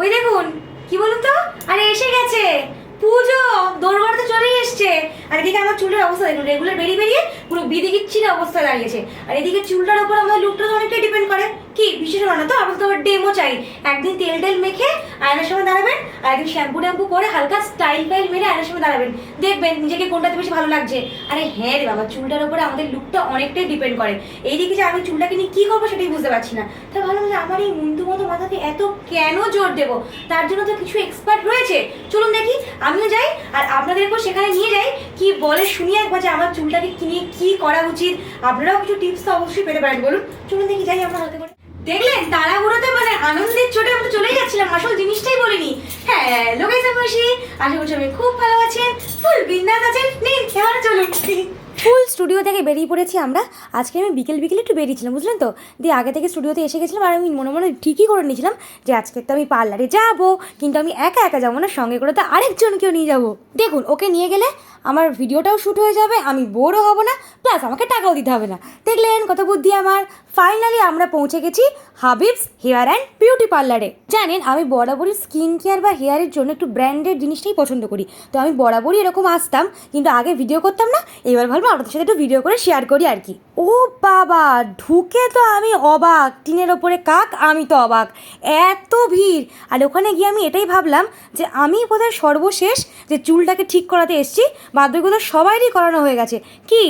ওই দেখুন, কি বলুন তো? আরে, এসে গেছে। পুজো দোরবার তো চলেই এসছে। আর এদিকে আমার চুলের অবস্থা দেখুন রেগুলার বেরিয়ে বেরিয়ে পুরো বিদিকিচ্ছিল অবস্থা দাঁড়িয়েছে। আর এদিকে চুলটার উপর আমাদের লুকটা তো অনেকটাই ডিপেন্ড করে। কি, বিশেষ হলো না তো আপনার তো আবার ডেমো চাই। একদিন তেল টেল মেখে আয়নার সময় দাঁড়াবেন, আর একদিন শ্যাম্পু ট্যাম্পু করে হালকা স্টাইল ফাইল মেরে আয়নার সময় দাঁড়াবেন। দেখবেন নিজেকে কোনটাতে বেশি ভালো লাগছে। আরে হ্যাঁ রে বাবা, চুলটার উপরে আমাদের লুকটা অনেকটাই ডিপেন্ড করে। এইদিকে যে আমি চুলটাকে নিয়ে কী করব সেটাই বুঝতে পারছি না। তা ভালো যে আমার এই মুন্টু মতো মাথাকে এত কেন জোর দেবো? তার জন্য তো কিছু এক্সপার্ট রয়েছে। চলুন দেখি, আমিও যাই, আর আপনাদেরকেও সেখানে নিয়ে যাই। কি বলে শুনি একবার যে আমার চুলটাকে কি কী করা উচিত। আপনারাও কিছু টিপস তো অবশ্যই পেতে পারেন। বলুন, চলুন দেখি, যাই আমরা হাতে করে। দেখলেন তাড়াহুড়োতে মানে আনন্দের ছোটে আমরা চলে যাচ্ছিলাম, আসল জিনিসটাই বলিনি। হ্যাঁ লোকেশ বসি আশা করছি আমি খুব ভালো আছেন। ফুল বিন্দাস আছেন? নিন, এবার চলুন। ফুল স্টুডিও থেকে বেরিয়ে পড়েছি আমরা। আজকে আমি বিকেল বিকেল একটু বেরিয়েছিলাম, বুঝলেন তো? দিয়ে আগে থেকে স্টুডিওতে এসে গেছিলাম আর আমি মনে মনে ঠিকই করে নিয়েছিলাম যে আজকে তো আমি পার্লারে যাব, কিন্তু আমি একা একা যাব না, সঙ্গে করে তো আরেকজনকেও নিয়ে যাব। দেখুন, ওকে নিয়ে গেলে আমার ভিডিওটাও শ্যুট হয়ে যাবে, আমি বোরও হব না প্লাস আমাকে টাকাও দিতে হবে না। দেখলেন কত বুদ্ধি আমার। ফাইনালি আমরা পৌঁছে গেছি হাবিবস হেয়ার অ্যান্ড বিউটি পার্লারে জানেন, আমি বরাবরই স্কিন কেয়ার বা হেয়ারের জন্য একটু ব্র্যান্ডেড জিনিসটাই পছন্দ করি। তো আমি বরাবরই এরকম আসতাম, কিন্তু আগে ভিডিও করতাম না, এবার ভাবলাম আপনাদের সাথে একটু ভিডিও করে শেয়ার করি আর কি। ও বাবা, ঢুকে তো আমি অবাক, টিনের ওপরে কাক, আমি তো অবাক। এত ভিড়। আর ওখানে গিয়ে আমি এটাই ভাবলাম যে আমি বোধহয় সর্বশেষ যে চুলটাকে ঠিক করাতে এসেছি বাদ্যগুলো সবাইরই করানো হয়ে গেছে। কি,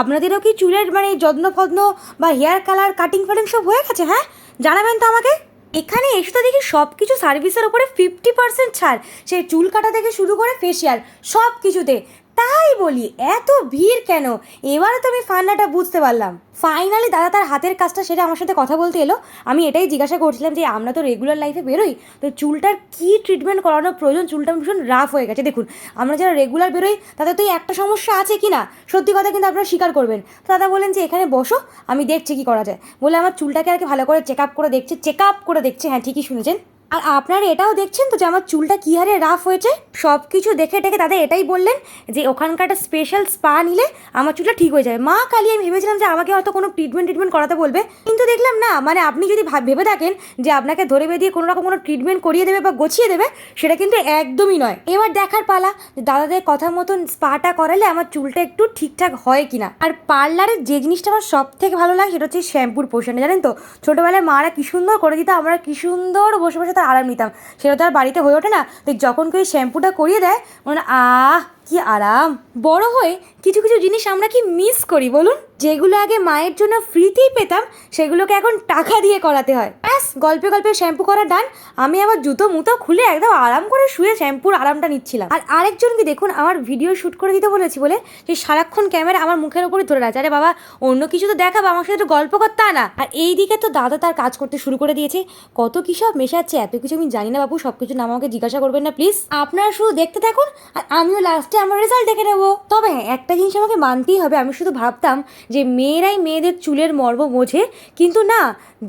আপনাদেরও কি চুলের মানে যত্ন ফত্ন বা হেয়ার কালার কাটিং ফাটিং সব হয়ে গেছে হ্যাঁ? জানাবেন তো আমাকে। এখানে এসে তো দেখি সব কিছু সার্ভিসের উপরে ফিফটি পার্সেন্ট ছাড়। সে চুল কাটা থেকে শুরু করে ফেসিয়াল সব কিছুতে তাই বলি, এত ভিড় কেন? এবারে তো আমি ফান্নাটা বুঝতে পারলাম। ফাইনালি দাদা তার হাতের কাজটা সেটা আমার সাথে কথা বলতে এলো। আমি এটাই জিজ্ঞাসা করছিলাম যে, আমরা তো রেগুলার লাইফে বেরোই, তো চুলটার কী ট্রিটমেন্ট করানোর প্রয়োজন? চুলটা ভীষণ রাফ হয়ে গেছে। দেখুন, আমরা যারা রেগুলার বেরোই তাদের তো একটা সমস্যা আছে কি না? সত্যি কথা কিন্তু আপনারা স্বীকার করবেন। তো দাদা বলেন যে, এখানে বসো, আমি দেখছি কি করা যায়। বলে আমার চুলটাকে আর কি ভালো করে চেক আপ করে দেখছে চেক আপ করে দেখছে। হ্যাঁ ঠিকই শুনেছেন। আর আপনারা এটাও দেখছেন তো যে আমার চুলটা কী হারে রাফ হয়েছে? সব কিছু দেখে টেকে তাদের এটাই বললেন যে ওখানকার একটা স্পেশাল স্পা নিলে আমার চুলটা ঠিক হয়ে যাবে। মা, কালি আমি ভেবেছিলাম যে আমাকে হয়তো কোনো ট্রিটমেন্ট ট্রিটমেন্ট করাতে বলবে। কিন্তু দেখলাম না মানে আপনি যদি ভেবে থাকেন যে আপনাকে ধরে বেঁধিয়ে কোনো রকম কোনো ট্রিটমেন্ট করিয়ে দেবে বা গছিয়ে দেবে, সেটা কিন্তু একদমই নয়। এবার দেখার পালা দাদাদের কথা মতন স্পাটা করালে আমার চুলটা একটু ঠিকঠাক হয় কিনা। আর পার্লারে যে জিনিসটা আমার সব থেকে ভালো লাগে, সেটা হচ্ছে শ্যাম্পুর পোর্শনে জানেন তো? ছোটোবেলায় মারা কি সুন্দর করে দিত, আমরা কি সুন্দর বসে বসে তার আরাম নিতাম। সেটা তো আর বাড়িতে হয়ে ওঠে না। তো যখন কেউ শ্যাম্পুটা করিয়ে দেয়, মনে আহ কি আরাম? বড় হয়ে কিছু কিছু জিনিস আমরা কি মিস করি বলুন? যেগুলো আগে মায়ের জন্য ফ্রিতেই পেতাম, সেগুলোকে এখন টাকা দিয়ে করাতে হয়। ব্যাস, গল্পে গল্পে শ্যাম্পু করা ডান আমি আবার জুতো, মুতো খুলে একদম আরাম করে শুয়ে শ্যাম্পুর আরামটা নিচ্ছিলাম। আর আরেকজনকে দেখুন, আমার ভিডিও শ্যুট করে দিতে বলেছি বলে সে সারাক্ষণ ক্যামেরা আমার মুখের উপরে ধরে রাখছে। আরে বাবা, অন্য কিছু তো দেখাবো, আমার সাথে গল্প করতে না। আর এই দিকে তো দাদা তার কাজ করতে শুরু করে দিয়েছে। কত কি সব মেশাচ্ছে, এত কিছু আমি জানি না বাবু সব কিছু নাম আমাকে জিজ্ঞাসা করবেন না প্লিজ আপনারা শুধু দেখতে থাকুন, আর আমিও লাস্টে আমার রেজাল্ট দেখে নেব। তবে হ্যাঁ একটা জিনিস আমাকে মানতেই হবে, আমি শুধু ভাবতাম যে মেয়েরাই মেয়েদের চুলের মর্ম বোঝে, কিন্তু না,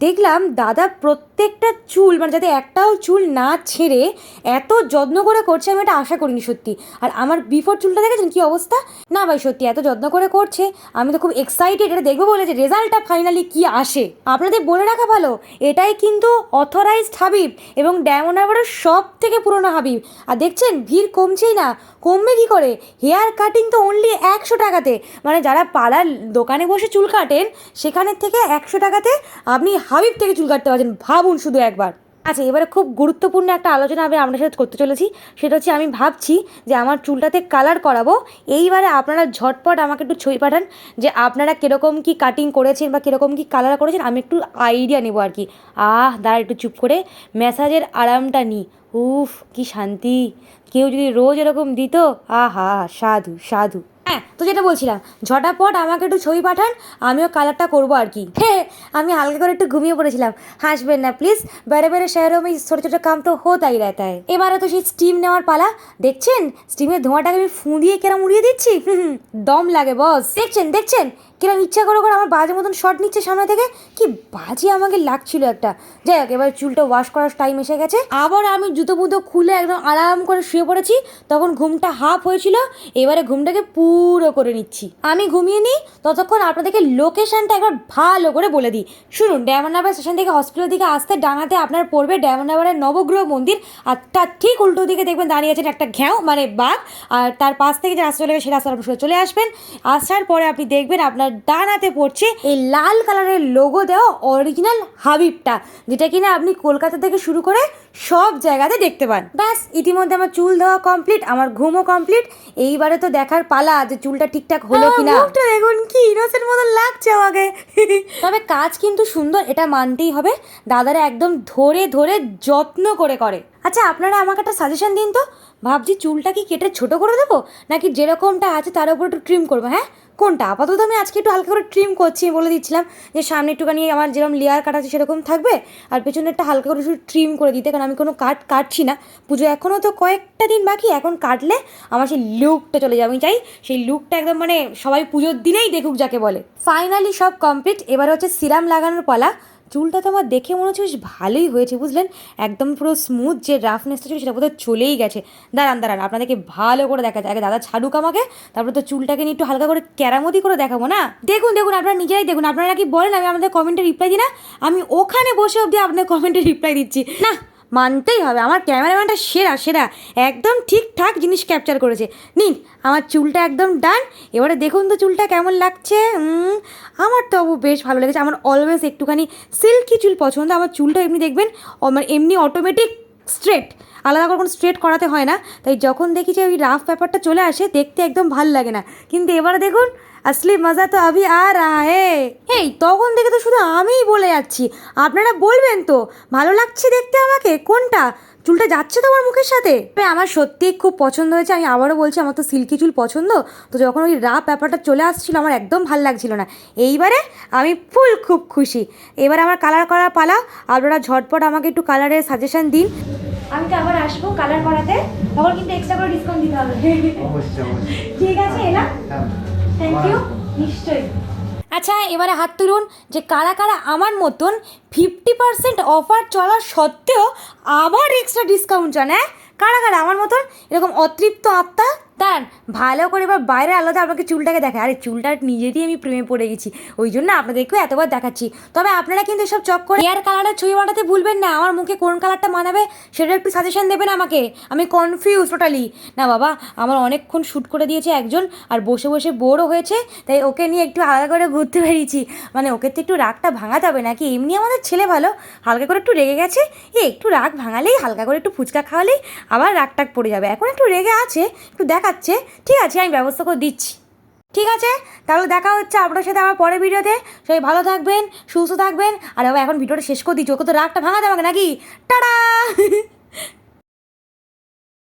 দেখলাম দাদা প্রত্যেকটা চুল মানে যাতে একটাও চুল না ছেড়ে এত যত্ন করে করছে, আমি এটা আশা করিনি সত্যি। আর আমার বিফোর চুলটা দেখেছেন কি অবস্থা? না ভাই, সত্যি এত যত্ন করে করছে, আমি তো খুব এক্সাইটেড এটা দেখব বলে যে রেজাল্টটা ফাইনালি কি আসে। আপনাদের বলে রাখা ভালো, এটাই কিন্তু অথরাইজড হাবিব এবং ডায়মন্ড সব থেকে পুরনো হাবিব আর দেখছেন, ভিড় কমছেই না, কমবে কি করে? হেয়ার কাটিং তো অনলি একশো টাকাতে। মানে যারা পাড়ার দোকানে বসে চুল কাটেন, সেখানের থেকে একশো টাকাতে আপনি হাবিব থেকে চুল কাটতে পারছেন, ভাবুন শুধু একবার। আচ্ছা এবারে খুব গুরুত্বপূর্ণ একটা আলোচনা আমি আপনার সাথে করতে চলেছি। সেটা হচ্ছে আমি ভাবছি যে আমার চুলটাতে কালার করাবো। এইবারে আপনারা ঝটপট আমাকে একটু ছবি পাঠান যে আপনারা কীরকম কি কাটিং করেছেন বা কীরকম কি কালার করেছেন। আমি একটু আইডিয়া নেব আর কি। আহ দাঁড়া একটু চুপ করে। ম্যাসাজের আরামটা নিই। উফ কি শান্তি। কেউ যদি রোজ এরকম দিত আহা সাধু সাধু। হ্যাঁ তো যেটা বলছিলাম, ঝটাপট আমাকে একটু ছবি পাঠান, আমিও কালারটা করব আর কি। হ্যাঁ আমি হালকা করে একটু ঘুমিয়ে পড়েছিলাম। হাসবেন না প্লিজ বেড়ে বেড়ে শহরে আমি ছোটো ছোটো কাম তো হতাই রায় এবারে তো সেই স্টিম নেওয়ার পালা। দেখছেন? স্টিমের ধোঁয়াটাকে আমি ফুঁ দিয়ে কেরম উড়িয়ে দিচ্ছি? দম লাগে বস দেখছেন দেখছেন? কিরম ইচ্ছা করে করে আমার বাজে মতন শট নিচ্ছে সামনে থেকে। কি বাজে আমাকে লাগছিল একটা। যাই হোক, এবার চুলটা ওয়াশ করার টাইম এসে গেছে। আবার আমি জুতো মুতো খুলে একদম আরাম করে শুয়ে পড়েছি। তখন ঘুমটা হাফ হয়েছিল। এবারে ঘুমটাকে পুরো করে নিচ্ছি। আমি ঘুমিয়ে নিই, ততক্ষণ আপনাদেরকে লোকেশনটা একবার ভালো করে বলে দিই। শুনুন ডায়মন্ড হারবার স্টেশন থেকে হসপিটাল দিকে আসতে ডানাতে আপনার পড়বে ডায়মন্ড হারবারের নবগ্রহ মন্দির। আর তার ঠিক উল্টো দিকে দেখবেন দাঁড়িয়ে আছেন একটা ঘ্যাও মানে বাঘ। আর তার পাশ থেকে যে রাস্তা চলে গেছে সেই রাস্তার সোজা চলে আসবেন। আসার পরে আপনি দেখবেন আপনার ডানাতে পড়ছে এই লাল কালারের লোগো দেওয়া অরিজিনাল হাবিবটা যেটা কিনা আপনি কলকাতা থেকে শুরু করে সব জায়গাতে দেখতে পান। ব্যাস ইতিমধ্যে আমার চুল ধোয়া কমপ্লিট আমার ঘুমও কমপ্লিট এইবারে তো দেখার পালা যে চুলটা ঠিকঠাক হলো কিনা। মুখটা দেখুন কি ইনোসেন্ট মতন লাগছে আমাকে। তবে কাজ কিন্তু সুন্দর এটা মানতেই হবে। দাদারা একদম ধরে ধরে যত্ন করে করে। আচ্ছা আপনারা আমাকে একটা সাজেশন দিন তো। ভাবছি চুলটা কি কেটে ছোট করে দেবো, নাকি যেরকমটা আছে তার উপর একটু ট্রিম করব হ্যাঁ? কোনটা? আপাতত আমি আজকে একটু হালকা করে ট্রিম করছি বলে দিচ্ছিলাম যে, সামনে একটুখানি আমার যেরকম লেয়ার কাটা আছে সেরকম থাকবে, আর পেছনে একটা হালকা করে শুধু ট্রিম করে দিতে, কারণ আমি কোনো কাট কাটছি না। পুজো এখনও তো কয়েকটা দিন বাকি, এখন কাটলে আমার সেই লুকটা চলে যাবে। আমি চাই সেই লুকটা একদম মানে সবাই পুজোর দিনেই দেখুক, যাকে বলে। ফাইনালি সব কমপ্লিট এবার হচ্ছে সিরাম লাগানোর পালা। চুলটা তো আমার দেখে মনে হচ্ছে বেশ ভালোই হয়েছে, বুঝলেন? একদম পুরো স্মুথ যে রাফনেসটা ছিল সেটা বোধহয় চলেই গেছে। দাঁড়ান দাঁড়ান, আপনাদেরকে ভালো করে দেখা যায় আগে দাদা ছাড়ুক আমাকে, তারপরে তো চুলটাকে নিয়ে একটু হালকা করে ক্যারামতি করে দেখাবো, না? দেখুন দেখুন, আপনারা নিজেরাই দেখুন, আপনারা কি বলেন, আমি আমাদের কমেন্টে রিপ্লাই দিই না? আমি ওখানে বসে অবধি আপনাদের কমেন্টে রিপ্লাই দিচ্ছি। না মানতেই হবে। আমার ক্যামেরাম্যানটা সেরা সেরা। একদম ঠিকঠাক জিনিস ক্যাপচার করেছে। নিন, আমার চুলটা একদম ডান এবারে দেখুন তো চুলটা কেমন লাগছে। আমার তো বেশ ভালো লেগেছে। আমার অলওয়েজ একটুখানি সিল্কি চুল পছন্দ। আমার চুলটা এমনি দেখবেন, ও- মানে এমনি অটোমেটিক স্ট্রেট আলাদা করে কোনো স্ট্রেট করাতে হয় না। তাই যখন দেখি যে ওই রাফ ব্যাপারটা চলে আসে, দেখতে একদম ভালো লাগে না। কিন্তু এবারে দেখুন আসলি মজা তো আভি আ রাহা হে এই তখন থেকে তো শুধু আমিই বলে যাচ্ছি। আপনারা বলবেন তো ভালো লাগছে দেখতে আমাকে? কোনটা? চুলটা যাচ্ছে তো আমার মুখের সাথে? আমার সত্যিই খুব পছন্দ হয়েছে। আমি আবারও বলছি আমার তো সিল্কি চুল পছন্দ। তো যখন ওই রাফ ব্যাপারটা চলে আসছিল আমার একদম ভালো লাগছিল না। এইবারে আমি ফুল খুব খুশি। এবার আমার কালার করার পালা। আপনারা ঝটপট আমাকে একটু কালারের সাজেশন দিন। আমি তো আবার আসব কালার করাতে। তখন কিন্তু এক্সট্রা করে ডিসকাউন্ট দিতে হবে। ঠিক আছে এলা হ্যাঁ। থ্যাংক ইউ নিশ্চয়ই। আচ্ছা এবারে হাত তুলুন যে কারা কারা আমার মতন ফিফটি পার্সেন্ট অফার চলা সত্ত্বেও আবার এক্সট্রা ডিসকাউন্ট চান হ্যাঁ কারা কারা আমার মতন? এরকম অতৃপ্ত আত্মা দাঁড়ান ভালো করে এবার বাইরে আলাদা আপনাকে চুলটাকে দেখে আরে, চুলটা নিজেরই আমি প্রেমে পড়ে গেছি। ওই জন্য আপনাদেরকেও এতবার দেখাচ্ছি। তবে আপনারা কিন্তু সব চক করে হেয়ার কালারের ছবি বানাতে ভুলবেন না। আমার মুখে কোন কালারটা মানাবে সেটা একটু সাজেশন দেবেন আমাকে। আমি কনফিউজ টোটালি না বাবা, আমার অনেকক্ষণ শ্যুট করে দিয়েছে একজন, আর বসে বসে বোরও হয়েছে, তাই ওকে নিয়ে একটু আলাদা করে ঘুরতে বেরিয়েছি। মানে ওকে তো একটু রাগটা ভাঙাতে হবে নাকি? এমনি আমাদের ছেলে ভালো। হালকা করে একটু রেগে গেছে। এ একটু রাগ ভাঙালেই, হালকা করে একটু ফুচকা খাওয়ালেই আবার রাগ টাগ পড়ে যাবে। এখন একটু রেগে আছে, একটু দেখাচ্ছে ঠিক আছে, আমি ব্যবস্থা করে দিচ্ছি। ঠিক আছে? তাহলে দেখা হচ্ছে আপনার সাথে আমার পরের ভিডিওতে। সবাই ভালো থাকবেন, সুস্থ থাকবেন। আর এখন ভিডিওটা শেষ করে দিচ্ছি। ওকে তো রাগটা ভাঙাতে আমাকে নাকি? টাটা!